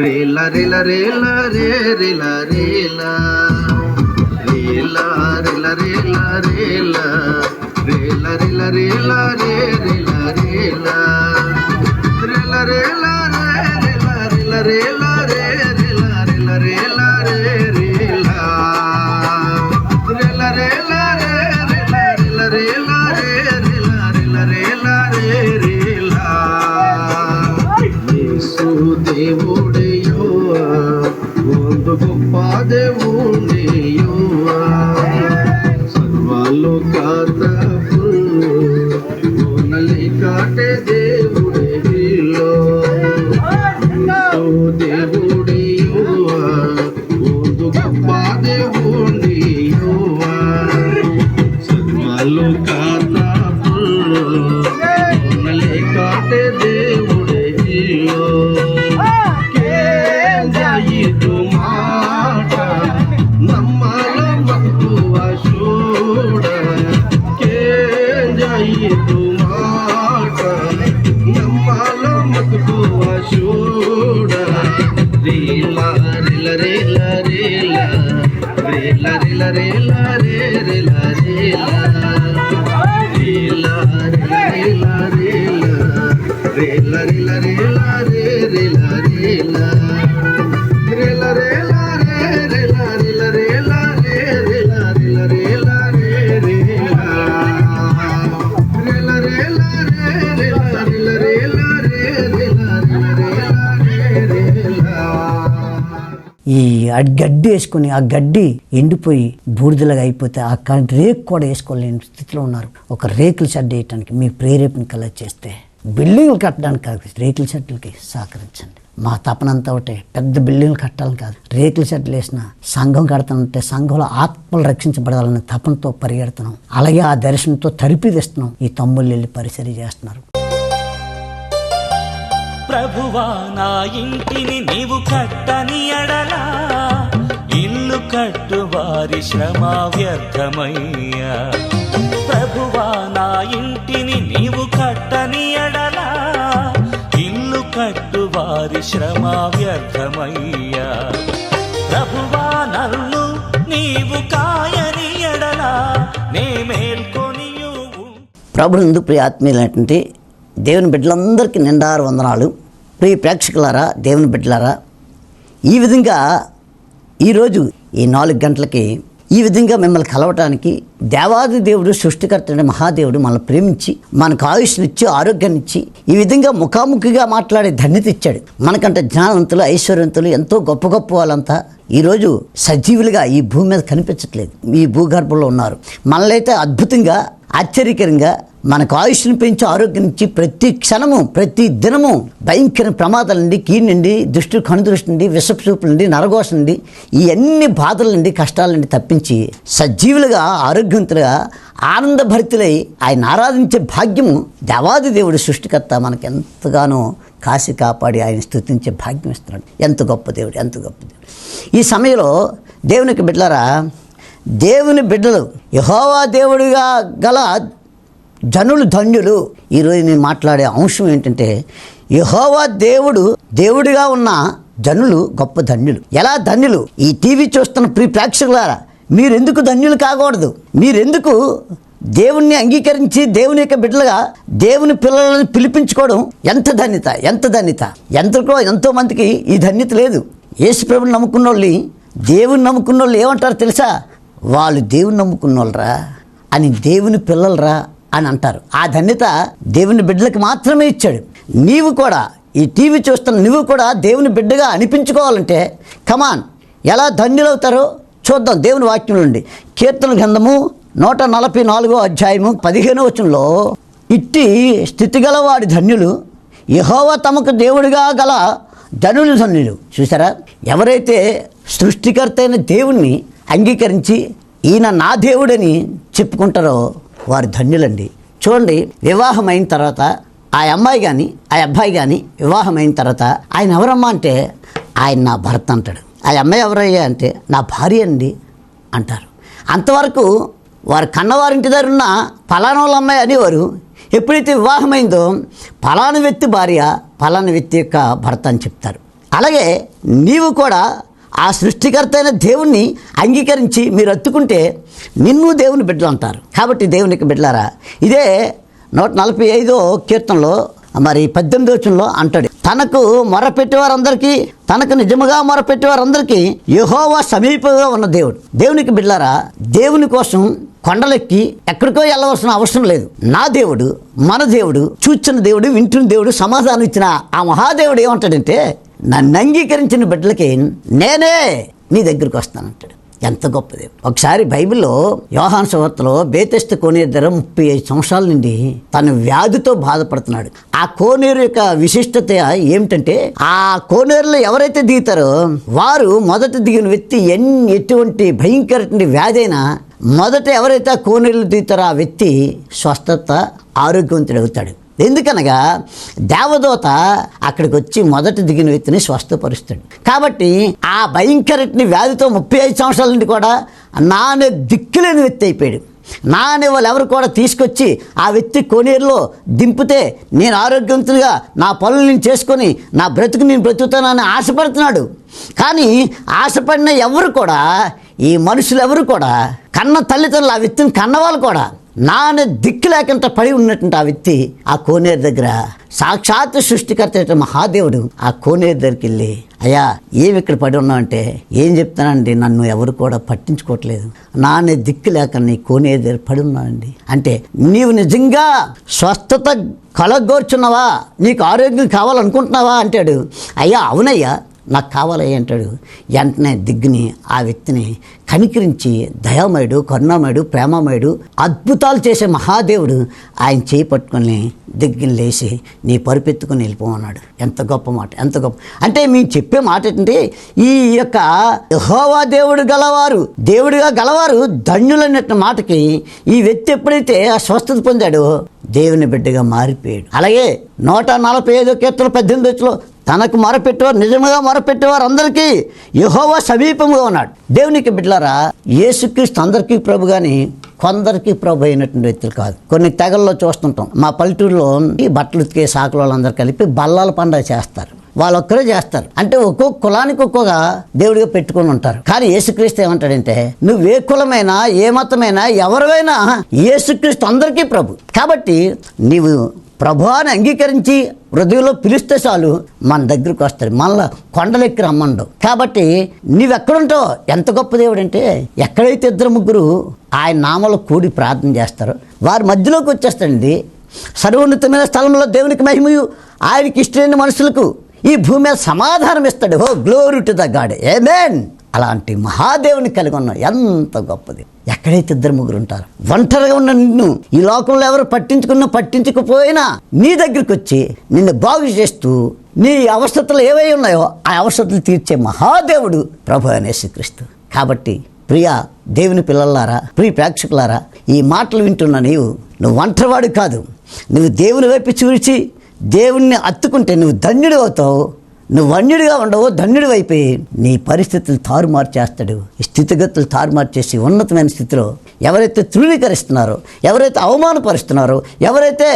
రేల రేల రేల రే రేల రేల రేల రేల రేల రేల రేల రేల రేల రే రేల రేల రేల రేల రే రేల రేల రేల రే రేల రేల రేల రే రేల రేల రేల రేల రేల రేల రే రేల రేల రేల రే రేల యేసు ఈ గడ్డి వేసుకుని ఆ గడ్డి ఎండిపోయి బూడిదలాగా అయిపోతే ఆ రేకు కూడా వేసుకోలేని స్థితిలో ఉన్నారు ఒక రేకులు షెడ్ వేయటానికి మీ ప్రేరేపణ కలెక్ట్ చేస్తే బిల్డింగ్లు కట్టడానికి కాదు రేకుల షెడ్లకి సహకరించండి. మా తపనంతా ఒకటే పెద్ద బిల్డింగ్లు కట్టాలని కాదు. రేకుల షెడ్లు వేసిన సంఘం కడతానంటే సంఘంలో ఆత్మలు రక్షించబడాలనే తపనతో పరిగెడుతున్నాం. అలాగే ఆ దర్శనంతో తరిపి తెస్తున్నాం ఈ తమ్ముళ్ళు వెళ్ళి పరిసరి చేస్తున్నారు. ప్రభువా నా ఇంటిని నీవు కట్టని అడలా ఇల్లు కట్టు వారి శ్రమ వ్యర్థమయ్యా. ప్రభువా నా ఇంటిని నీవు కట్టని ఎడలా ఇల్లు కట్టు వారి శ్రమ వ్యర్థమయ్యా. ప్రభువా నల్లు నీవు కాయని ఎడలా నే మేల్కొని ఉంటు ప్రభునందు ప్రియ ఆత్మీయులైనటువంటి దేవుని బిడ్డలందరికీ నిండారు వందనాలు. ప్రియ ప్రేక్షకులారా దేవుని బిడ్డలారా ఈ విధంగా ఈరోజు ఈ నాలుగు గంటలకి ఈ విధంగా మిమ్మల్ని కలవటానికి దేవాది దేవుడు సృష్టికర్తడు మహాదేవుడు మనల్ని ప్రేమించి మనకు ఆయుష్నిచ్చి ఆరోగ్యాన్నిచ్చి ఈ విధంగా ముఖాముఖిగా మాట్లాడే ధన్యత ఇచ్చాడు. మనకంటే జ్ఞానవంతులు ఐశ్వర్యవంతులు ఎంతో గొప్ప గొప్ప వాళ్ళంతా ఈరోజు సజీవులుగా ఈ భూమి మీద కనిపించట్లేదు. ఈ భూగర్భంలో ఉన్నారు. మనలైతే అద్భుతంగా ఆశ్చర్యకరంగా మనకు ఆయుష్ను పెంచి ఆరోగ్యం ఇచ్చి ప్రతి క్షణము ప్రతి దినము భయంకర ప్రమాదాల నుండి కీడు నుండి దృష్టి కనుదృష్టి నుండి విషపూపుల నుండి నరఘోష నుండి ఈ అన్ని బాధల నుండి కష్టాల నుండి తప్పించి సజీవులుగా ఆరోగ్యం ఆరోగ్యవంతులుగా ఆనందభరితులై ఆయన ఆరాధించే భాగ్యము దేవాది దేవుడు సృష్టికర్త మనకు ఎంతగానో కాసి కాపాడి ఆయన స్తుతించే భాగ్యం ఇస్తున్నాడు. ఎంత గొప్ప దేవుడు ఎంత గొప్ప దేవుడు. ఈ సమయంలో దేవునికి బిడ్డలరా దేవుని బిడ్డలు యహోవా దేవుడిగా గల జనులు ధన్యులు. ఈరోజు నేను మాట్లాడే అంశం ఏంటంటే యహోవా దేవుడు దేవుడిగా ఉన్న జనులు గొప్ప ధన్యులు. ఎలా ధన్యులు? ఈ టీవీ చూస్తున్న ప్రీ ప్రేక్షకులారా మీరెందుకు ధన్యులు కాకూడదు? మీరెందుకు దేవుణ్ణి అంగీకరించి దేవుని యొక్క బిడ్డలుగా దేవుని పిల్లలను పిలిపించుకోవడం ఎంత ధన్యత ఎంత ధన్యత? ఎంతకో ఎంతో మందికి ఈ ధన్యత లేదు. యేసు ప్రభుని నమ్ముకున్న వాళ్ళు దేవుని నమ్ముకున్న వాళ్ళు ఏమంటారు తెలుసా? వాళ్ళు దేవుని నమ్ముకున్న వాళ్ళరా అని దేవుని పిల్లలరా అని అంటారు. ఆ ధన్యత దేవుని బిడ్డలకు మాత్రమే ఇచ్చాడు. నీవు కూడా ఈ టీవీ చూస్తున్న నువ్వు కూడా దేవుని బిడ్డగా అనిపించుకోవాలంటే కమాన్ ఎలా ధన్యులవుతారో చూద్దాం దేవుని వాక్యం నుండి. కీర్తన గ్రంథము నూట నలభై నాలుగో అధ్యాయము పదిహేను వచనంలో ఇట్టి స్థితి గలవాడి ధన్యులు యహోవ తమకు దేవుడిగా గల ధనులు ధన్యులు. చూసారా ఎవరైతే సృష్టికర్త అయిన దేవుణ్ణి అంగీకరించి ఈయన నా దేవుడని చెప్పుకుంటారో వారు ధన్యులండి. చూడండి వివాహం అయిన తర్వాత ఆ అమ్మాయి కానీ ఆ అబ్బాయి కానీ వివాహం అయిన తర్వాత ఆయన ఎవరమ్మా అంటే ఆయన నా భర్త అంటాడు. ఆ అమ్మాయి ఎవరయ్యా అంటే నా భార్య అండి అంటారు. అంతవరకు వారు కన్నవారింటి దగ్గర ఉన్న పలానా వాళ్ళ అమ్మాయి అనేవారు ఎప్పుడైతే వివాహమైందో పలానా వ్యక్తి భార్య పలానా వ్యక్తి యొక్క భర్త అని చెప్తారు. అలాగే నీవు కూడా ఆ సృష్టికర్త అయిన దేవుణ్ణి అంగీకరించి మీరు అత్తుకుంటే నిన్ను దేవుని బిడ్డలు అంటారు. కాబట్టి దేవునికి బిడ్డలారా ఇదే నూట నలభై ఐదో కీర్తనలో మరి పద్దెనిమిది వచనంలో అంటాడు. తనకు మొరపెట్టేవారందరికీ తనకు నిజముగా మొరపెట్టేవారందరికీ యహోవా సమీపంగా ఉన్న దేవుడు. దేవునికి బిడ్డారా దేవుని కోసం కొండలెక్కి ఎక్కడికో వెళ్ళవలసిన అవసరం లేదు. నా దేవుడు మన దేవుడు చూచిన దేవుడు వింటున్న దేవుడు సమాధానం ఇచ్చిన ఆ మహాదేవుడు ఏమంటాడంటే నన్ను అంగీకరించిన బిడ్డలకి నేనే నీ దగ్గరికి వస్తానంటాడు. ఎంత గొప్పది. ఒకసారి బైబిల్లో యోహాన్ సువార్తలో బేతెస్త కోనేరు ధర ముప్పై ఐదు సంవత్సరాల నుండి తన వ్యాధితో బాధపడుతున్నాడు. ఆ కోనేరు యొక్క విశిష్టత ఏమిటంటే ఆ కోనేరులో ఎవరైతే దిగుతారో వారు మొదట దిగిన వ్యక్తి ఎన్ని ఎటువంటి భయంకరటువంటి వ్యాధి అయినా మొదట ఎవరైతే ఆ దిగుతారో ఆ వ్యక్తి స్వస్థత ఆరోగ్యవంతుడు అవుతాడు ఎందుకనగా దేవదూత అక్కడికి వచ్చి మొదట దిగిన వ్యక్తిని స్వస్థపరుస్తాడు. కాబట్టి ఆ భయంకరటిని వ్యాధితో ముప్పై ఐదు సంవత్సరాల నుండి కూడా నానే దిక్కులేని వ్యక్తి అయిపోయాడు. నాని వాళ్ళు ఎవరు కూడా తీసుకొచ్చి ఆ వ్యక్తి కోనేరులో దింపితే నేను ఆరోగ్యవంతునిగా నా పనులు నేను చేసుకొని నా బ్రతుకు నేను బ్రతుకుతానని ఆశపడుతున్నాడు. కానీ ఆశపడిన ఎవరు కూడా ఈ మనుషులు ఎవరు కూడా కన్న తల్లిదండ్రులు ఆ వ్యక్తిని కన్నవాళ్ళు కూడా నాన్న దిక్కు లేకుండా పడి ఉన్నటువంటి ఆ వ్యక్తి ఆ కోనేరు దగ్గర సాక్షాత్ సృష్టికర్త అయిన మహాదేవుడు ఆ కోనేరు దగ్గరికి వెళ్ళి అయ్యా ఏమి ఇక్కడ పడి ఉన్నావంటే ఏం చెప్తానండి నన్ను ఎవరు కూడా పట్టించుకోవట్లేదు. నాన్న దిక్కు లేక నీ కోనేరు దగ్గర పడి ఉన్నానండి అంటే నీవు నిజంగా స్వస్థత కలగోర్చున్నావా? నీకు ఆరోగ్యం కావాలనుకుంటున్నావా? అంటాడు. అయ్యా అవునయ్యా. నాకు కావాలి అంటాడు. వెంటనే దిగ్గుని ఆ వ్యక్తిని కనికరించి దయామయుడు కరుణామయుడు ప్రేమమయుడు అద్భుతాలు చేసే మహాదేవుడు ఆయన చేయి పట్టుకొని దిగ్గుని లేచి నీ పరుపెత్తుకొని వెళ్ళిపోమన్నాడు. ఎంత గొప్ప మాట ఎంత గొప్ప. అంటే మేము చెప్పే మాట ఏంటంటే ఈ యొక్క హోవా దేవుడు గలవారు దేవుడిగా గలవారు ధన్యులన్నట్టు మాటకి ఈ వ్యక్తి ఎప్పుడైతే ఆ స్వస్థత పొందాడో దేవుని బిడ్డగా మారిపోయాడు. అలాగే నూట నలభై ఐదో కీర్తన పద్దెనిమిది వచ్చిలో తనకు మొరపెట్టేవారు నిజంగా మొరపెట్టేవారు అందరికీ యహోవా సమీపంగా ఉన్నాడు. దేవునికి బిడ్డలారా యేసుక్రీస్తు అందరికీ ప్రభు కానీ కొందరికి ప్రభు అయినటువంటి వ్యక్తులు కాదు. కొన్ని తెగల్లో చూస్తుంటాం. మా పల్లెటూరులో ఈ బట్టలు ఉతికే సాకుల వాళ్ళందరూ కలిపి బల్లాల పండుగ చేస్తారు. వాళ్ళొక్కరే చేస్తారు. అంటే ఒక్కొక్క కులానికి ఒక్కొక్క దేవుడిగా పెట్టుకొని ఉంటారు. కానీ యేసుక్రీస్తు ఏమంటాడంటే నువ్వు ఏ కులమైనా ఏ మతమైనా ఎవరివైనా యేసుక్రీస్తు అందరికీ ప్రభు. కాబట్టి నీవు ప్రభువాన్ని అంగీకరించి హృదయంలో పిలిస్తే చాలు మన దగ్గరికి వస్తాడు. మళ్ళా కొండలెక్కి రమ్మండు. కాబట్టి నీవెక్కడుంటావు ఎంత గొప్ప దేవుడు అంటే ఎక్కడైతే ఇద్దరు ముగ్గురు ఆయన నామలో కూడి ప్రార్థన చేస్తారో వారి మధ్యలోకి వచ్చేస్తాడండి. సర్వోన్నతమైన స్థలంలో దేవునికి మహిమయు ఆయనకి ఇష్టమైన మనుషులకు ఈ భూమి మీద సమాధానం ఇస్తాడు. ఓ glory to the God amen అలాంటి మహాదేవుని కలిగి ఉన్నాం. ఎంత గొప్పది ఎక్కడైతే ఇద్దరు ముగ్గురు ఉంటారు. ఒంటరిగా ఉన్న నిన్ను ఈ లోకంలో ఎవరు పట్టించుకున్నా పట్టించకపోయినా నీ దగ్గరికి వచ్చి నిన్ను బాగు చేస్తూ నీ అవసరతలు ఏవై ఉన్నాయో ఆ అవసరతలు తీర్చే మహాదేవుడు ప్రభు అనే శ్రీకృష్ణు కాబట్టి ప్రియ దేవుని పిల్లలారా ప్రియ ప్రేక్షకులారా ఈ మాటలు వింటున్న నీవు నువ్వు ఒంటరివాడు కాదు. నువ్వు దేవుని వైపు చూచి దేవుణ్ణి అత్తుకుంటే నువ్వు ధన్యుడు అవుతావు. నువ్వు వన్యుడిగా ఉండవు ధన్యుడు అయిపోయి నీ పరిస్థితులు తారుమారు చేస్తాడు. స్థితిగతులు తారుమారు చేసి ఉన్నతమైన స్థితిలో ఎవరైతే తృణీకరిస్తున్నారో ఎవరైతే అవమానపరుస్తున్నారో ఎవరైతే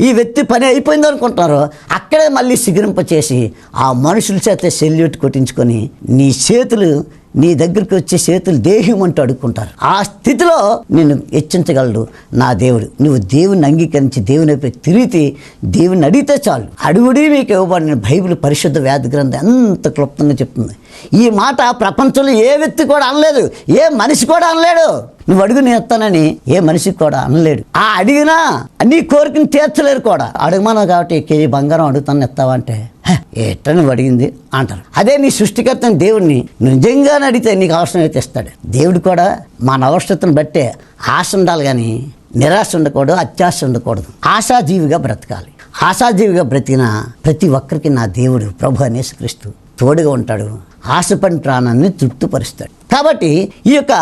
ఈ వ్యక్తి పని అయిపోయింది అనుకుంటున్నారో అక్కడే మళ్ళీ సిగిరింప చేసి ఆ మనుషుల చేత సెల్యూట్ కొట్టించుకొని నీ చేతులు నీ దగ్గరికి వచ్చే చేతులు దేహం అంటూ అడుక్కుంటారు. ఆ స్థితిలో నేను హెచ్చించగలడు నా దేవుడు. నువ్వు దేవుని అంగీకరించి దేవుని వైపు తిరిగి దేవుని అడిగితే చాలు. అడుగుడి మీకు ఇవ్వబడిన బైబిల్ పరిశుద్ధ వ్యాధి గ్రంథం ఎంత క్లుప్తంగా చెప్తుంది. ఈ మాట ప్రపంచంలో ఏ వ్యక్తి కూడా అనలేదు. ఏ మనిషి కూడా అనలేడు. నువ్వు అడుగు నేను ఇస్తానని ఏ మనిషికి కూడా అనలేడు. ఆ అడిగినా నీ కోరికను తీర్చలేరు కూడా. అడగమన్నావు కాబట్టి కేజీ బంగారం అడుగుతాను ఇస్తావా అంటే ఎట్ట నువ్వు అడిగింది అంటారు. అదే నీ సృష్టికర్త దేవుడిని నిజంగానే అడిగితే నీకు అవసరం అయితే ఇస్తాడు. దేవుడు కూడా మన అవసరతను బట్టే ఆశ ఉండాలి కానీ నిరాశ ఉండకూడదు అత్యాశ ఉండకూడదు. ఆశాజీవిగా బ్రతకాలి. ఆశాజీవిగా బ్రతికిన ప్రతి ఒక్కరికి నా దేవుడు ప్రభు అనేసుక్రీస్తు తోడుగా ఉంటాడు. ఆశపడిన ప్రాణాన్ని తృప్తిపరుస్తాడు. కాబట్టి ఈ యొక్క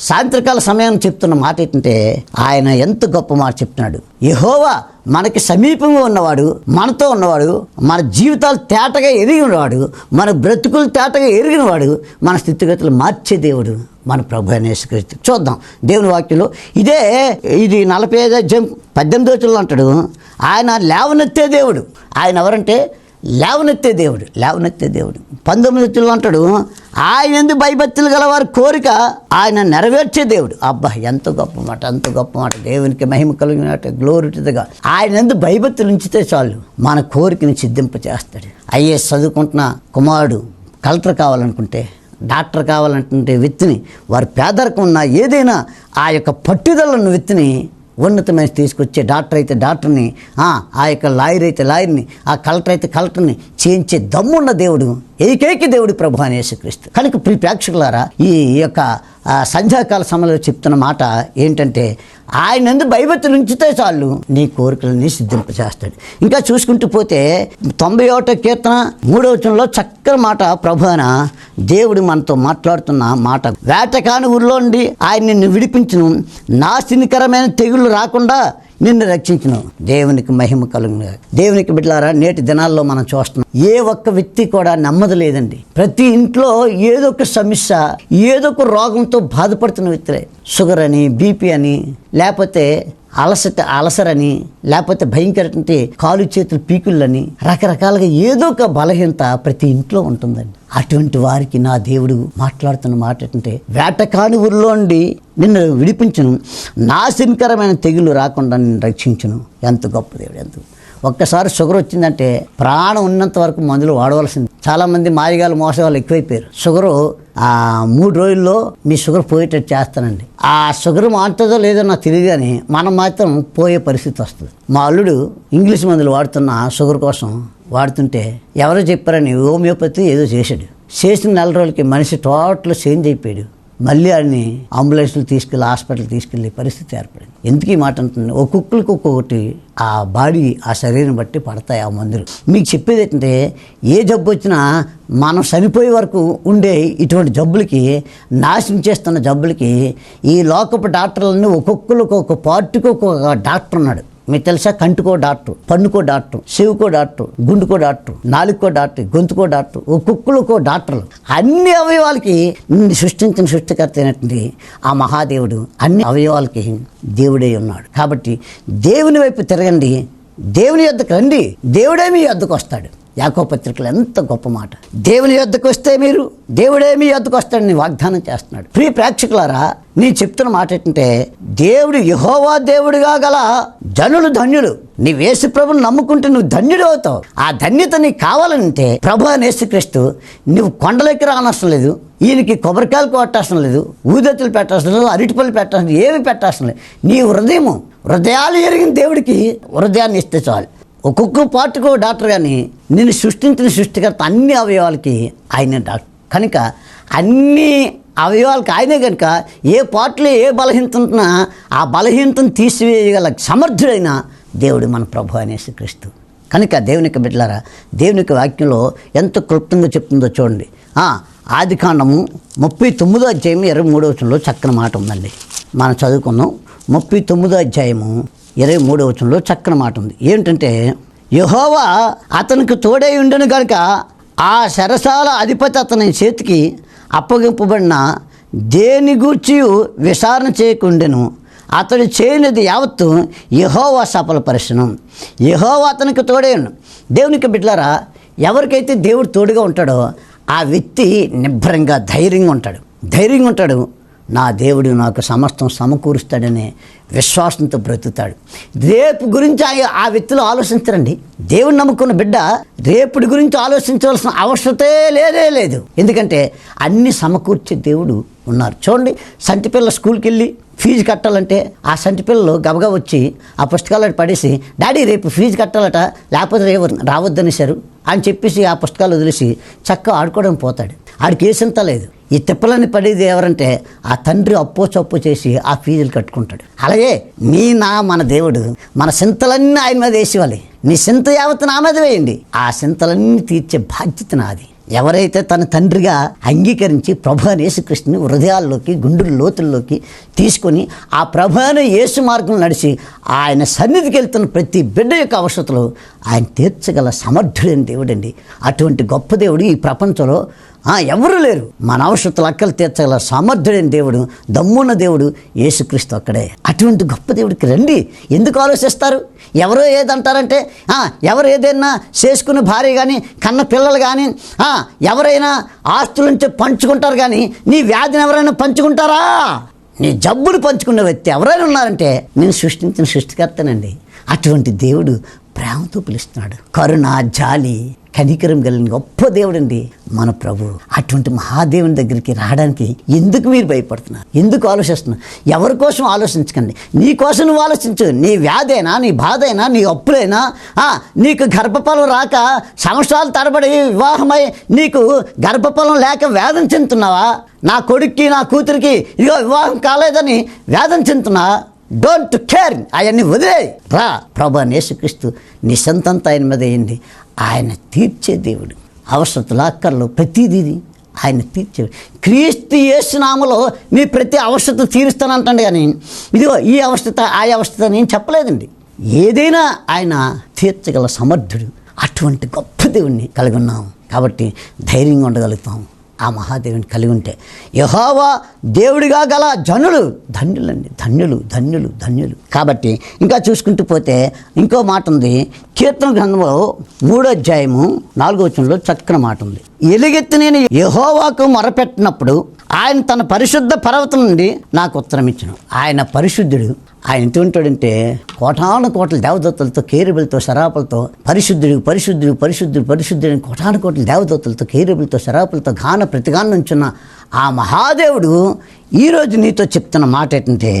సాయంత్రకాల సమయం చెప్తున్న మాట ఏంటంటే ఆయన ఎంత గొప్ప మాట చెప్తున్నాడు. యహోవా మనకి సమీపంగా ఉన్నవాడు మనతో ఉన్నవాడు మన జీవితాలు తేటగా ఎరిగినవాడు మన బ్రతుకులు తేటగా ఎరిగినవాడు మన స్థితిగతులు మార్చే దేవుడు మన ప్రభు అనేసుకరిస్తు చూద్దాం దేవుని వాక్యంలో ఇదే ఇది నలభై ఐదు పద్దెనిమిది రోజుల్లో అంటాడు. ఆయన లేవనెత్తే దేవుడు. ఆయన ఎవరంటే లేవనెత్తే దేవుడు లేవనెత్తే దేవుడు. పంతొమ్మిది వచ్చులు అంటాడు ఆయన ఎందు భయభక్తులు గలవారి కోరిక ఆయన నెరవేర్చే దేవుడు. అబ్బా ఎంత గొప్ప మాట అంత గొప్ప మాట. దేవునికి మహిమ కలిగినట్టు గ్లోరిటిదిగా ఆయన ఎందు భయభక్తులు ఉంచితే చాలు. మన కోరికను సిద్ధింప చేస్తాడు. ఐఏఎస్ చదువుకుంటున్న కుమారుడు కలెక్టర్ కావాలనుకుంటే డాక్టర్ కావాలనుకుంటే వ్యక్తిని వారి పేదరికం ఉన్న ఏదైనా ఆ యొక్క పట్టుదలను వ్యక్తిని ఉన్నతమైన తీసుకొచ్చే డాక్టర్ అయితే డాక్టర్ని ఆ యొక్క లాయర్ అయితే లాయర్ని ఆ కలెక్టర్ అయితే కలెక్టర్ని చేయించే దమ్మున్న దేవుడు. ఏకైక దేవుడు ప్రభు అని క్రీస్తు కనుక ప్రి ప్రేక్షకులారా ఈ యొక్క సంధ్యాకాల సమయంలో చెప్తున్న మాట ఏంటంటే ఆయన ఎందు భయభక్తులు ఉంచితే చాలు నీ కోరికలని సిద్ధింపజేస్తాడు. ఇంకా చూసుకుంటూ పోతే తొంభై ఒకటో కీర్తన మూడవ వచనంలో చక్కని మాట ప్రభు దేవుడు మనతో మాట్లాడుతున్న మాట. వేటకాని ఊర్లో నుండి ఆయన నిన్ను విడిపించును. నాశనికరమైన తెగుళ్ళు రాకుండా నిన్ను రక్షించను. దేవునికి మహిమ కలుగును. దేవునికి బిడ్డలారా నేటి దినాల్లో మనం చూస్తున్నాం ఏ ఒక్క వ్యక్తి కూడా నెమ్మది లేదండి. ప్రతి ఇంట్లో ఏదో ఒక సమస్య ఏదో ఒక రోగంతో బాధపడుతున్న వ్యక్తులే. షుగర్ అని బీపీ అని లేకపోతే అలసట అలసరని లేకపోతే భయంకరటువంటి కాలు చేతులు పీకుళ్ళని రకరకాలుగా ఏదో ఒక బలహీనత ప్రతి ఇంట్లో ఉంటుందండి. అటువంటి వారికి నా దేవుడు మాట్లాడుతున్న మాట ఏంటంటే వేటకాని ఊరిలో ఉండి నిన్ను విడిపించను. నాశనకరమైన తెగులు రాకుండా నిన్ను రక్షించను. ఎంత గొప్ప దేవుడు ఎంత. ఒక్కసారి షుగర్ వచ్చిందంటే ప్రాణం ఉన్నంత వరకు మందులు వాడవలసింది. చాలామంది మారిగాలు మోసగాళ్ళు ఎక్కువైపోయారు. షుగరు ఆ మూడు రోజుల్లో మీ షుగర్ పోయేటట్టు చేస్తానండి. ఆ షుగర్ మారుతుందో లేదో నాకు తెలియదు కానీ మనం మాత్రం పోయే పరిస్థితి వస్తుంది. మా అల్లుడు ఇంగ్లీష్ మందులు వాడుతున్న షుగర్ కోసం వాడుతుంటే ఎవరో చెప్పారని హోమియోపతి ఏదో చేశాడు. చేసిన నెల రోజులకి మనిషి టోటల్ చేంజ్ అయిపోయాడు. మళ్ళీ ఆయన్ని అంబులెన్స్లు తీసుకెళ్ళి హాస్పిటల్ తీసుకెళ్ళే పరిస్థితి ఏర్పడింది. ఎందుకు ఈ మాట అంటుంది ఒక్కొక్కరికి ఒక్కొక్కటి ఆ బాడీ ఆ శరీరం బట్టి పడతాయి ఆ మందులు. మీకు చెప్పేది ఏంటంటే ఏ జబ్బు వచ్చినా మనం చనిపోయే వరకు ఉండే ఇటువంటి జబ్బులకి నాశనం చేస్తున్న జబ్బులకి ఈ లోకపు డాక్టర్లన్నీ ఒక్కొక్కరికి ఒక్కొక్క పార్టీకి ఒక్కొక్క డాక్టర్ ఉన్నాడు. మీకు తెలుసా? కంటికో డాక్టర్ పన్నుకో డాక్టర్ చెవుకో డాక్టర్ గుండుకో డాక్టర్ నాలుగుకో డాక్టర్ గొంతుకో డాక్టర్ ఒక్కొక్కరికో డాక్టర్లు. అన్ని అవయవాలకి సృష్టించిన సృష్టికర్త అయినటువంటి ఆ మహాదేవుడు అన్ని అవయవాలకి దేవుడే ఉన్నాడు. కాబట్టి దేవుని వైపు తిరగండి దేవుని యొద్దకు రండి దేవుడే మీ యొద్దకు వస్తాడు. యాకో పత్రికలు ఎంత గొప్ప మాట. దేవుని యొద్దకు వస్తే మీరు దేవుడే మీ యొద్దకు వస్తాడని వాగ్దానం చేస్తున్నాడు. ప్రియ ప్రేక్షకులారా నేను చెప్తున్న మాట ఏంటంటే దేవుడు యహోవా దేవుడిగా గల జనులు ధన్యులు. నీ వేసు ప్రభుని నమ్ముకుంటే నువ్వు ధన్యుడు అవుతావు. ఆ ధన్యత నీకు కావాలంటే ప్రభు అనేసుక్రీస్తు నువ్వు కొండలెక్కి రానవసరం లేదు ఈయనకి కొబ్బరికాయలు కొట్టాల్సిన లేదు ఊదత్తులు పెట్టాల్సిన లేదు అరటిపళ్ళు పెట్టాల్సిన ఏమి పెట్టాల్సిన లేదు. నీ హృదయము హృదయాలు ఎరిగిన దేవుడికి హృదయాన్ని ఇస్తే చాలు. ఒక్కొక్క పాటుకో డాక్టర్ కానీ నిన్ను సృష్టించిన సృష్టికర్త అన్ని అవయవాలకి ఆయన డాక్టర్. కనుక అన్నీ అవయవాలకు ఆయనే కనుక ఏ పార్టీలో ఏ బలహీనత ఉంటున్నా ఆ బలహీనతను తీసివేయగల సమర్థుడైన దేవుడు మన ప్రభు అనేసి క్రీస్తు కనుక దేవునికి బిడ్డలారా దేవునికి వాక్యంలో ఎంత క్లుప్తంగా చెప్తుందో చూడండి. ఆది కాండము ముప్పై తొమ్మిదో అధ్యాయం ఇరవై మూడో వచనంలో చక్కని మాట ఉందండి. మనం చదువుకున్నాం ముప్పై తొమ్మిదో అధ్యాయము ఇరవై మూడో వచనంలో చక్కని మాట ఉంది. ఏంటంటే యహోవా అతనికి తోడై ఉండను కనుక ఆ శరసాల అధిపతి అతని చేతికి అప్పగింపబడిన దేని గూర్చి విచారణ చేయకుండెను. అతడు చేయనిది యావత్తు యహోవా సఫలపరచను యహోవా అతనికి తోడేను. దేవునికి బిడ్డలారా ఎవరికైతే దేవుడు తోడుగా ఉంటాడో ఆ వ్యక్తి నిభ్రంగా ధైర్యంగా ఉంటాడు. ధైర్యంగా ఉంటాడు. నా దేవుడు నాకు సమస్తం సమకూరుస్తాడనే విశ్వాసంతో బ్రతుకుతాడు. రేపు గురించి ఆ ఆ వ్యక్తులు ఆలోచించరండి. దేవుని నమ్ముకున్న బిడ్డ రేపుడి గురించి ఆలోచించవలసిన అవసరతే లేదే లేదు. ఎందుకంటే అన్ని సమకూర్చే దేవుడు ఉన్నారు. చూడండి సంటిపిల్ల స్కూల్కి వెళ్ళి ఫీజు కట్టాలంటే ఆ సంటి పిల్లలు గబగా వచ్చి ఆ పుస్తకాలు పడేసి డాడీ రేపు ఫీజు కట్టాలట లేకపోతే రేపు రావద్దనేశారు అని చెప్పేసి ఆ పుస్తకాలు వదిలేసి చక్కగా ఆడుకోవడం పోతాడు. ఆడికి ఏ చింత లేదు. ఈ తిప్పలని పడేది ఎవరంటే ఆ తండ్రి అప్పో చప్పు చేసి ఆ ఫీజులు కట్టుకుంటాడు. అలాగే నీ నా మన దేవుడు మన చింతలన్నీ ఆయన మీద వేసేవాలి నీ చింత యావత్ నా మీద వేయండి. ఆ చింతలన్నీ తీర్చే బాధ్యత నాది. ఎవరైతే తన తండ్రిగా అంగీకరించి ప్రభు యేసుకృష్ణుని హృదయాల్లోకి గుండెల లోతుల్లోకి తీసుకొని ఆ ప్రభాని యేసు మార్గం నడిచి ఆయన సన్నిధికి వెళ్తున్న ప్రతి బిడ్డ యొక్క అవసరతలు ఆయన తీర్చగల సమర్థుడైన దేవుడండి. అటువంటి గొప్ప దేవుడు ఈ ప్రపంచంలో ఎవరు లేరు. మన అవసరతలు అక్కలు తీర్చగల సమర్థుడైన దేవుడు దమ్మున్న దేవుడు యేసుక్రీస్తు అక్కడే. అటువంటి గొప్ప దేవుడికి రండి. ఎందుకు ఆలోచిస్తారు? ఎవరో ఏదంటారంటే ఎవరు ఏదైనా చేసుకున్న భార్య కానీ కన్న పిల్లలు కానీ ఎవరైనా ఆస్తుల నుంచి పంచుకుంటారు కానీ నీ వ్యాధిని ఎవరైనా పంచుకుంటారా? నీ జబ్బులు పంచుకున్న వ్యక్తి ఎవరైనా ఉన్నారంటే నేను సృష్టించిన సృష్టికర్తనండి. అటువంటి దేవుడు ప్రేమతో పిలుస్తున్నాడు. కరుణ జాలి. కనికరం కలిగిన గొప్ప దేవుడండి మన ప్రభు. అటువంటి మహాదేవుని దగ్గరికి రావడానికి ఎందుకు మీరు భయపడుతున్నారు? ఎందుకు ఆలోచిస్తున్నారు? ఎవరి కోసం ఆలోచించకండి. నీ కోసం నువ్వు ఆలోచించు. నీ వ్యాధైనా నీ బాధైనా నీ అప్పులైనా నీకు గర్భఫలం రాక సంవత్సరాలు తరబడి వివాహమై నీకు గర్భఫలం లేక వేదన చెందుతున్నావా? నా కొడుక్కి నా కూతురికి ఇదిగో వివాహం కాలేదని వేదన చెందుతున్నావా డోంట్ కేర్ అవన్నీ వదిలే రా ప్రభా నేసుక్రీస్తు నీ సొంతంతా ఆయన మీద వేయండి. ఆయన తీర్చే దేవుడు. అవసరతలు అక్కర్లు ప్రతిదీ ఆయన తీర్చే క్రీస్తు యేసునామలో మీ ప్రతి అవసరత తీరుస్తానంటండి కానీ ఇదిగో ఈ అవస్థత ఆ అవసరత నేను చెప్పలేదండి. ఏదైనా ఆయన తీర్చగల సమర్థుడు అటువంటి గొప్ప దేవుణ్ణి కలిగి ఉన్నాం. కాబట్టి ధైర్యంగా ఉండగలుగుతాం. ఆ మహాదేవుని కలిగి ఉంటే. యహోవా దేవుడిగా గల జనులు ధన్యులండి ధన్యులు ధన్యులు ధన్యులు. కాబట్టి ఇంకా చూసుకుంటూ పోతే ఇంకో మాట ఉంది. కీర్తన గ్రంథంలో మూడో అధ్యాయము నాలుగో వచనంలో చక్కని మాట ఉంది. ఎలుగెత్తి నేను యహోవాకు మొరపెట్టినప్పుడు ఆయన తన పరిశుద్ధ పర్వతం నుండి నాకు ఉత్తరం ఇచ్చిన ఆయన పరిశుద్ధుడు ఆయన ఎంత ఉంటాడంటే కోటాను కోట్ల దేవదత్తులతో కేరుబులతో శరాపులతో పరిశుద్ధుడు పరిశుద్ధుడు పరిశుద్ధుడు పరిశుద్ధుడు అని కోటాను కోట్ల దేవదత్తులతో కేరుబులతో శరాపులతో గాన ప్రతిగాన నుంచున్న ఆ మహాదేవుడు ఈరోజు నీతో చెప్తున్న మాట ఏంటంటే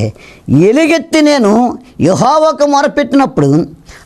ఎలుగెత్తి నేను యహోవకు మొరపెట్టినప్పుడు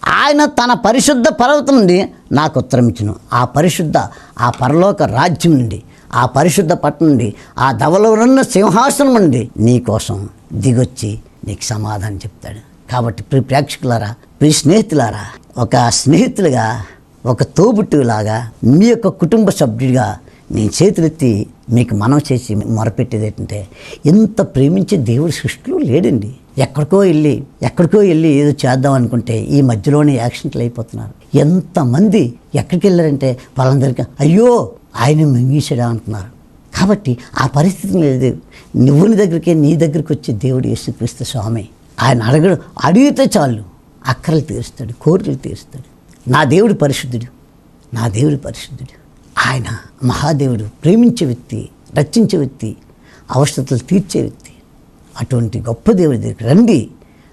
ఆయన తన పరిశుద్ధ పర్వతం నుండి నాకు ఉత్తరం ఆ పరిశుద్ధ ఆ పరలోక రాజ్యం నుండి ఆ పరిశుద్ధ పట్టణం నుండి ఆ ధవలవరున్న సింహాసనం నుండి నీ కోసం దిగొచ్చి నీకు సమాధానం చెప్తాడు. కాబట్టి ప్రి ప్రేక్షకులారా ప్రి స్నేహితులారా ఒక స్నేహితులుగా ఒక తోబుట్టులాగా మీ యొక్క కుటుంబ సభ్యుడిగా నేను చేతులెత్తి మీకు మనం చేసి మొరపెట్టేది ఏంటంటే ఇంత ప్రేమించే దేవుడి సృష్టిలో లేడండి. ఎక్కడికో వెళ్ళి ఎక్కడికో వెళ్ళి ఏదో చేద్దాం అనుకుంటే ఈ మధ్యలోనే యాక్సిడెంట్లు అయిపోతున్నారు. ఎంతమంది ఎక్కడికి వెళ్ళారంటే వాళ్ళందరికీ అయ్యో ఆయన మింగేసాడా అంటున్నారు. కాబట్టి ఆ పరిస్థితి లేదు. నువ్వుని దగ్గరికే నీ దగ్గరికి వచ్చే దేవుడు యేసుక్రీస్తు స్వామి. ఆయన అడగడు అడిగితే చాలు. అక్కర్లు తీరుస్తాడు కోరికలు తీరుస్తాడు. నా దేవుడు పరిశుద్ధుడు నా దేవుడు పరిశుద్ధుడు. ఆయన మహాదేవుడు ప్రేమించే వ్యక్తి రక్షించే వ్యక్తి అవసరతలు తీర్చే వ్యక్తి. అటువంటి గొప్ప దేవుడి దగ్గరికి రండి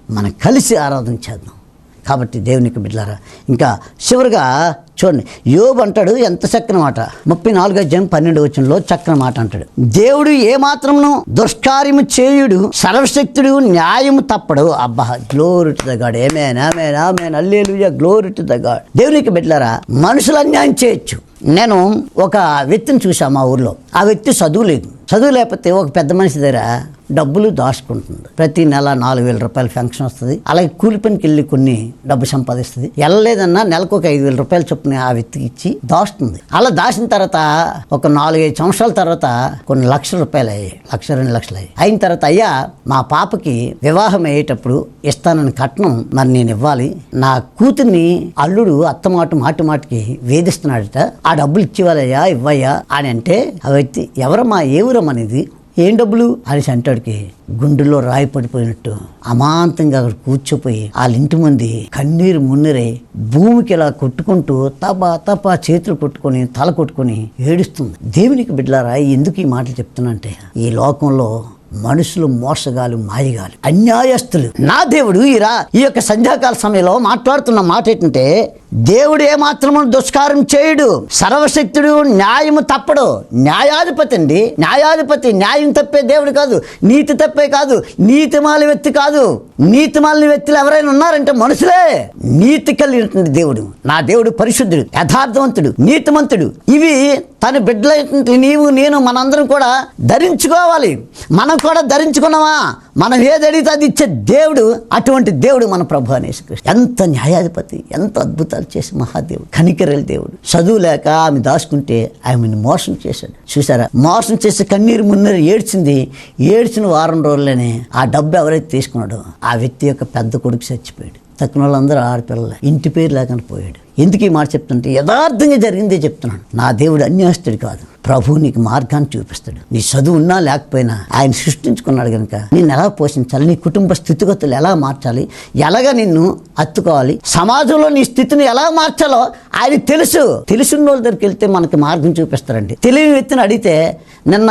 మనం కలిసి ఆరాధన చేద్దాం. కాబట్టి దేవునికి బిడ్డలారా ఇంకా చివరిగా చూడండి యోబు అంటాడు ఎంత చక్కని మాట. ముప్పై నాలుగు అధ్యాయం పన్నెండు వచనంలో చక్కని మాట అంటాడు. దేవుడు ఏ మాత్రమును దుష్కార్యము చేయుడు సర్వశక్తుడు న్యాయము తప్పడు. అబ్బా glory to the God amen amen amen hallelujah glory to the God దేవునికి బిడ్డలారా మనుషులు అన్యాయం చేయొచ్చు. నేను ఒక వ్యక్తిని చూసా మా ఊర్లో. ఆ వ్యక్తి చదువు లేదు చదువు లేకపోతే ఒక పెద్ద మనిషి దగ్గర డబ్బులు దాచుకుంటుంది. ప్రతి నెల నాలుగు వేల రూపాయల ఫంక్షన్ వస్తుంది. అలాగే కూలి పనికి వెళ్ళి కొన్ని డబ్బు సంపాదిస్తుంది. వెళ్ళలేదన్నా నెలకు ఒక ఐదు వేల రూపాయలు చొప్పున ఆ వ్యక్తికి ఇచ్చి దాస్తుంది అలా దాచిన తర్వాత ఒక నాలుగైదు సంవత్సరాల తర్వాత కొన్ని లక్షల రూపాయలు అయ్యాయి. లక్ష రెండు లక్షలు అయ్యాయి. అయిన తర్వాత అయ్యా మా పాపకి వివాహం అయ్యేటప్పుడు ఇస్తానని కట్నం మరి నేను ఇవ్వాలి. నా కూతుర్ని అల్లుడు అత్తమాట మాటి మాటికి వేధిస్తున్నాడట. ఆ డబ్బులు ఇచ్చేవాళ్ళయ్యా ఇవ్వయ్యా అని అంటే ఆ వ్యక్తి ఎవరమ్మా ఏ ఊరం అనేది ఏం డబ్బులు? అనేసి అంటాడికి. గుండెలో రాయి పడిపోయినట్టు. అమాంతంగా అక్కడ కూర్చోపోయి వాళ్ళ ఇంటి మంది కన్నీరు మున్నీరై భూమికి ఇలా కొట్టుకుంటూ తప తప చేతులు కొట్టుకొని తల కొట్టుకొని ఏడుస్తుంది. దేవునికి బిడ్డలారా ఎందుకు ఈ మాటలు చెప్తున్నాంటే ఈ లోకంలో మనుషులు మోసగాలు మాయగాలు అన్యాయస్తులు. నా దేవుడు ఈరా ఈ యొక్క సంధ్యాకాల సమయంలో మాట్లాడుతున్న మాట ఏంటంటే దేవుడు ఏమాత్రము దుష్కారం చేయడు? సర్వశక్తుడు న్యాయము తప్పడు. న్యాయాధిపతి అండి. న్యాయాధిపతి న్యాయం తప్పే దేవుడు కాదు. నీతి తప్పే కాదు. నీతిమాల వ్యక్తి కాదు. నీతిమాలిన వ్యక్తులు ఎవరైనా ఉన్నారంటే మనుషులే. నీతి కలిగినటువంటి దేవుడు. నా దేవుడు పరిశుద్ధుడు యథార్థవంతుడు నీతిమంతుడు. ఇవి తన బిడ్డలైనటువంటి నీవు నేను మనందరం కూడా ధరించుకోవాలి. మనం కూడా ధరించుకున్నామా? మనం ఏది అడిగితే అది ఇచ్చే దేవుడు అటువంటి దేవుడు మన ప్రభు అనేసి ఎంత న్యాయాధిపతి ఎంత అద్భుతాలు చేసి మహాదేవుడు కనికరల దేవుడు. చదువు లేక ఆమె దాచుకుంటే ఆమెను మోసం చేశాడు. చూసారా మోసం చేసి కన్నీరు మున్నీరు ఏడ్చింది. ఏడ్చిన వారం రోజుల్లోనే ఆ డబ్బు ఎవరైతే తీసుకున్నాడో ఆ వ్యక్తి యొక్క పెద్ద కొడుకు చచ్చిపోయాడు. తక్కిన వాళ్ళందరూ ఆడపిల్లలే. ఇంటి పేరు లేకుండా పోయాడు. ఎందుకు ఈ మాట చెప్తుంటే యథార్థంగా జరిగిందే చెప్తున్నాను నా దేవుడు అన్యాస్తుడు కాదు. ప్రభు నీకు మార్గాన్ని చూపిస్తాడు. నీ చదువు ఉన్నా లేకపోయినా ఆయన సృష్టించుకున్నాడు కనుక నిన్ను ఎలా పోషించాలి? నీ కుటుంబ స్థితిగతులు ఎలా మార్చాలి? ఎలాగ నిన్ను అత్తుకోవాలి? సమాజంలో నీ స్థితిని ఎలా మార్చాలో ఆయన తెలుసు. తెలిసిన వాళ్ళ దగ్గరికి వెళ్తే మనకి మార్గం చూపిస్తారండి. తెలియని వ్యక్తిని అడిగితే నిన్న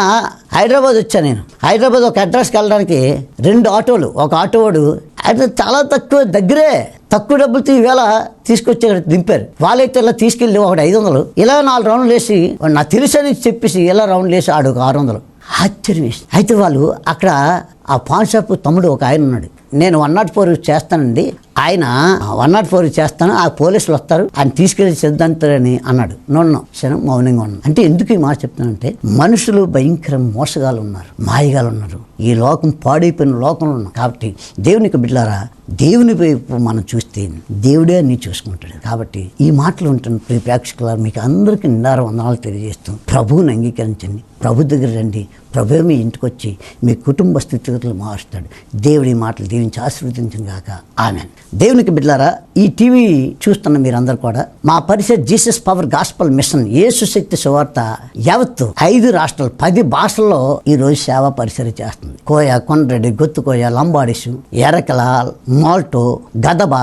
హైదరాబాద్ వచ్చాను నేను. హైదరాబాద్ ఒక అడ్రస్కి వెళ్ళడానికి రెండు ఆటోలు. ఒక ఆటోవాడు అయితే చాలా తక్కువ దగ్గరే. తక్కువ డబ్బులతో ఈవేళ తీసుకొచ్చి దింపారు. వాళ్ళైతే ఇలా తీసుకెళ్ళి ఒకటి ఐదు వందలు. ఇలా నాలుగు రౌండ్లు వేసి నా తెలుసని చెప్పేసి ఇలా రౌండ్లు వేసి ఆడు ఒక ఆరు వందలు. ఆశ్చర్యం వేసి అయితే వాళ్ళు అక్కడ ఆ పాన్ షాప్ తమ్ముడు ఒక ఆయన ఉన్నాడు. నేను వన్ నాట్ ఫోర్ చేస్తానండి. ఆయన వన్ నాట్ ఫోర్ చేస్తాను ఆ పోలీసులు వస్తారు ఆయన తీసుకెళ్ళి సిద్ధాంతారని అన్నాడు. నన్ను క్షణం మౌనంగా ఉన్నాను. అంటే ఎందుకు ఈ మాట చెప్తానంటే మనుషులు భయంకర మోసగాలు ఉన్నారు మాయగాలు ఉన్నారు. ఈ లోకం పాడైపోయిన లోకంలో ఉన్నాం కాబట్టి దేవునికి బిడ్డారా దేవుని వైపు మనం చూస్తే దేవుడే అన్ని చూసుకుంటాడు. కాబట్టి ఈ మాటలు ఉంటున్న ప్రియ ప్రేక్షకుల మీకు అందరికీ నిండార వందనాలు తెలియజేస్తూ ప్రభువుని అంగీకరించండి. ప్రభు దగ్గర రండి. ప్రభు మీ ఇంటికి వచ్చి మీ కుటుంబ స్థితిగతులు మారుస్తాడు. దేవుడి మాటలు దీవించి ఆశీర్వదించిన గాక. ఆమె దేవునికి బిడ్లారా ఈ టీవీ చూస్తున్న మీరందరూ కూడా మా Parishad Jesus Power Gospel Mission యేసు శక్తి సువార్త యావత్తు ఐదు రాష్ట్రాలు పది భాషల్లో ఈ రోజు సేవా పరిసర చేస్తుంది. కోయ కొండ్రెడ్డి గొత్తుకోయ లంబాడిసు ఎరకల మాల్టో గదబ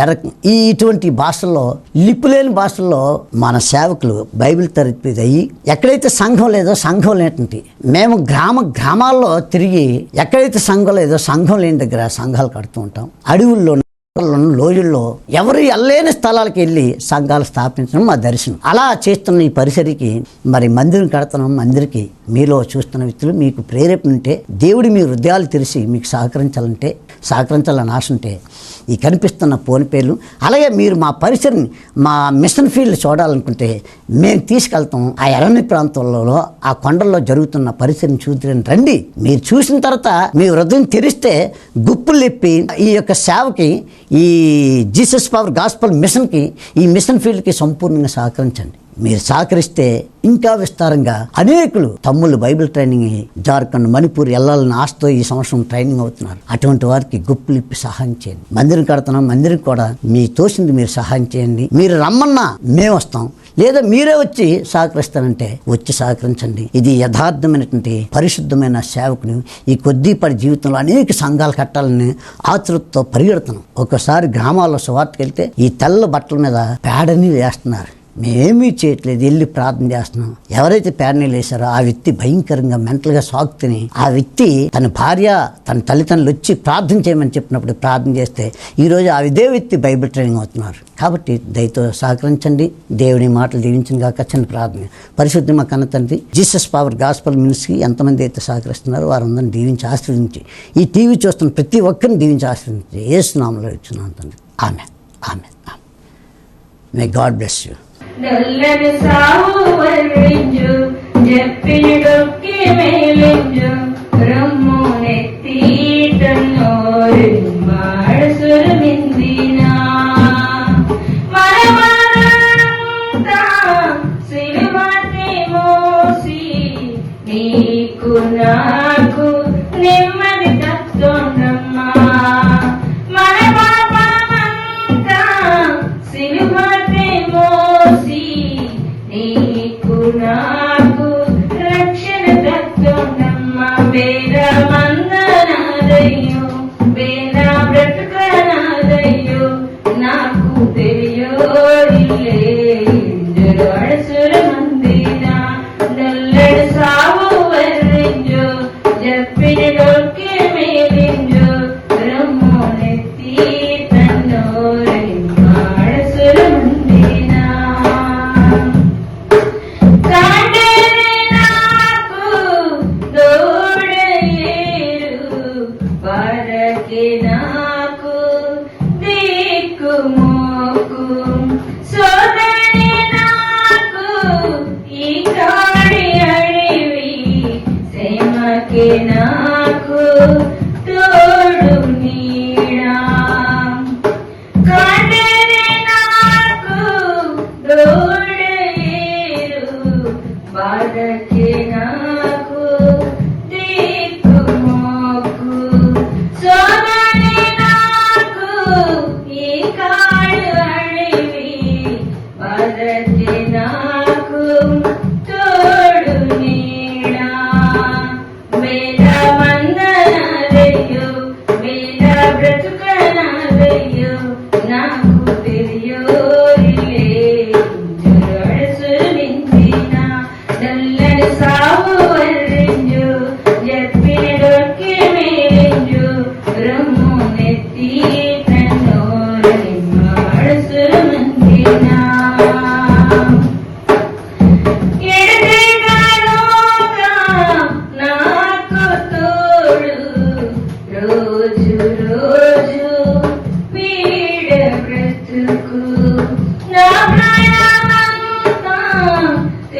ఎర ఈ ఇటువంటి భాషల్లో లిపులేని భాషల్లో మన సేవకులు బైబిల్ తరపి అయ్యి ఎక్కడైతే సంఘం లేదో సంఘం లేనటువంటి మేము గ్రామ గ్రామాల్లో తిరిగి ఎక్కడైతే సంఘం లేదో సంఘం లేని దగ్గర సంఘాలు కడుతూ ఉంటాం. అడవుల్లో లోయల్లో ఎవరు ఎల్లేని స్థలాలకు వెళ్ళి సంఘాలు స్థాపించడం మా దర్శనం. అలా చేస్తున్న ఈ పరిసరికి మరి మందిరం కడుతున్నాం మందిరికి మీలో చూస్తున్న వ్యక్తులు మీకు ప్రేరేపణ ఉంటే దేవుడి మీ హృదయాలు తెరిచి మీకు సహకరించాలంటే సహకరించాలని ఆశ ఉంటే ఈ కనిపిస్తున్న ఫోన్ పేర్లు అలాగే మీరు మా పరిసరని మా మిషన్ ఫీల్డ్ చూడాలనుకుంటే మేము తీసుకెళ్తాం. ఆ ఎర్రని ప్రాంతంలో ఆ కొండల్లో జరుగుతున్న పరిసరని చూద్దని రండి. మీరు చూసిన తర్వాత మీ హృదయం తెరిస్తే గుప్పులు లెప్పి ఈ యొక్క సేవకి ఈ జీసస్ పవర్ గాస్పల్ మిషన్కి ఈ మిషన్ ఫీల్డ్కి సంపూర్ణంగా సహకరించండి. మీరు సహకరిస్తే ఇంకా విస్తారంగా అనేకులు తమ్ముళ్ళు బైబిల్ ట్రైనింగ్ జార్ఖండ్ మణిపూర్ వెళ్ళాలని ఆశతో ఈ సంవత్సరం ట్రైనింగ్ అవుతున్నారు. అటువంటి వారికి గుప్పులు ఇప్పి సహాయం చేయండి. మందిరం కడుతున్నాం మందిరం కూడా మీ తోసింది మీరు సహాయం చేయండి. మీరు రమ్మన్నా మేము వస్తాం. లేదా మీరే వచ్చి సహకరిస్తానంటే వచ్చి సహకరించండి. ఇది యథార్థమైనటువంటి పరిశుద్ధమైన సేవకుని ఈ కొద్దిపాటి జీవితంలో అనేక సంఘాలు కట్టాలని ఆతృతతో పరిగెడుతున్నాం. ఒకసారి గ్రామాల్లో సువార్తకెళ్తే ఈ తెల్ల బట్టల మీద పేడని వేస్తున్నారు. మేమేమీ చేయట్లేదు. వెళ్ళి ప్రార్థన చేస్తున్నాం. ఎవరైతే పేడనీళ్ళు వేశారో ఆ వ్యక్తి భయంకరంగా మెంటల్గా షాక్ తిని ఆ వ్యక్తి తన భార్య తన తల్లిదండ్రులు వచ్చి ప్రార్థన చేయమని చెప్పినప్పుడు ప్రార్థన చేస్తే ఈరోజు ఆ ఇదే వ్యక్తి బైబిల్ ట్రైనింగ్ అవుతున్నారు. కాబట్టి దయతో సహకరించండి. దేవుని మాటలు దీవించిన కాక చిన్న ప్రార్థన. పరిశుద్ధి మా కన్న తండ్రి జీసస్ పవర్ గాస్పల్ మినిస్ట్రీ ఎంతమంది అయితే సహకరిస్తున్నారో వారందరిని దీవించి ఆశ్రయించి ఈ టీవీ చూస్తున్న ప్రతి ఒక్కరిని దీవించి ఆశ్రయించి ఏ స్నామంలో ఇచ్చున్నాను తండ్రి. ఆమె ఆమె ఆమె మే గాడ్ బ్లెస్ యూ ദല്ലന് സാവുവൽ വെഞ്ചു ജപ്പിനിടൊക്കെ മേലെഞ്ചു. റമ്മുനെത്തിയിട്ടൊരുമാട് സുരമിന്ദിന മരമാറാ സിനിമാ മോസി നീക്കുനാ Friday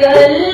கைகள்